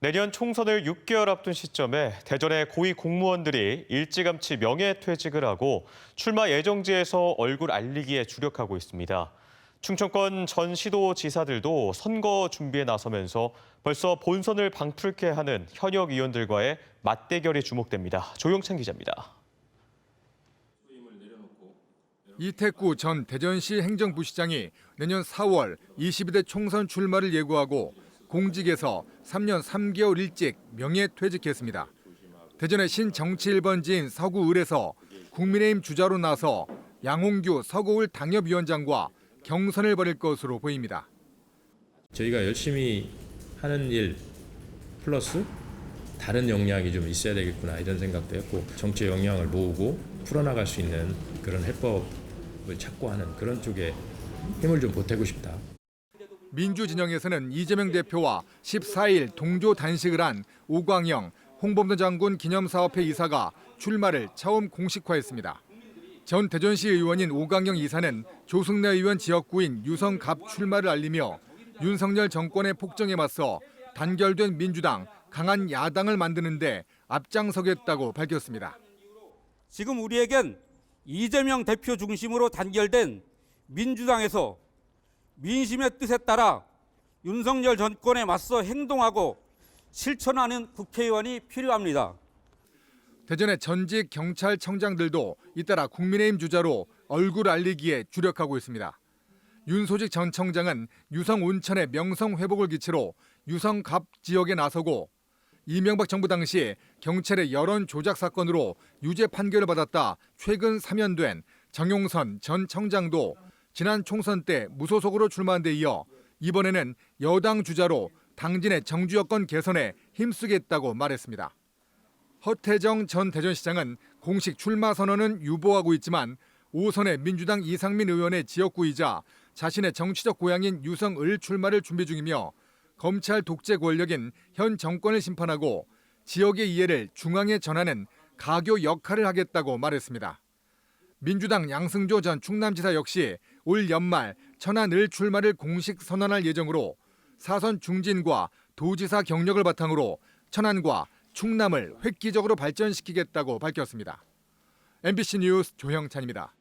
내년 총선을 6개월 앞둔 시점에 대전의 고위 공무원들이 일찌감치 명예퇴직을 하고 출마 예정지에서 얼굴 알리기에 주력하고 있습니다. 충청권 전 시도지사들도 선거 준비에 나서면서 벌써 본선을 방풀케 하는 현역 의원들과의 맞대결이 주목됩니다. 조용찬 기자입니다. 이태구 전 대전시 행정부시장이 내년 4월 22대 총선 출마를 예고하고 공직에서 3년 3개월 일찍 명예퇴직했습니다. 대전의 신정치 1번지인 서구을에서 국민의힘 주자로 나서 양홍규 서구을 당협위원장과 경선을 벌일 것으로 보입니다. 저희가 열심히 하는 일 플러스 다른 역량이 좀 있어야 되겠구나 이런 생각도 했고 정치의 역량을 모으고 풀어나갈 수 있는 그런 해법을 찾고 하는 그런 쪽에 힘을 좀 보태고 싶다. 민주진영에서는 이재명 대표와 14일 동조 단식을 한 오광영 홍범도 장군 기념사업회 이사가 출마를 처음 공식화했습니다. 전 대전시 의원인 오광영 이사는 조승래 의원 지역구인 유성갑 출마를 알리며 윤석열 정권의 폭정에 맞서 단결된 민주당 강한 야당을 만드는데 앞장서겠다고 밝혔습니다. 지금 우리에겐 이재명 대표 중심으로 단결된 민주당에서 민심의 뜻에 따라 윤석열 정권에 맞서 행동하고 실천하는 국회의원이 필요합니다. 대전의 전직 경찰청장들도 잇따라 국민의힘 주자로 얼굴 알리기에 주력하고 있습니다. 윤소직 전 청장은 유성 온천의 명성 회복을 기치로 유성갑 지역에 나서고 이명박 정부 당시 경찰의 여론 조작 사건으로 유죄 판결을 받았다 최근 사면된 정용선 전 청장도 지난 총선 때 무소속으로 출마한 데 이어 이번에는 여당 주자로 당진의 정주 여건 개선에 힘쓰겠다고 말했습니다. 허태정 전 대전시장은 공식 출마 선언은 유보하고 있지만 오선의 민주당 이상민 의원의 지역구이자 자신의 정치적 고향인 유성을 출마를 준비 중이며 검찰 독재 권력인 현 정권을 심판하고 지역의 이해를 중앙에 전하는 가교 역할을 하겠다고 말했습니다. 민주당 양승조 전 충남지사 역시 올 연말 천안을 출마를 공식 선언할 예정으로 사선 중진과 도지사 경력을 바탕으로 천안과 충남을 획기적으로 발전시키겠다고 밝혔습니다. MBC 뉴스 조형찬입니다.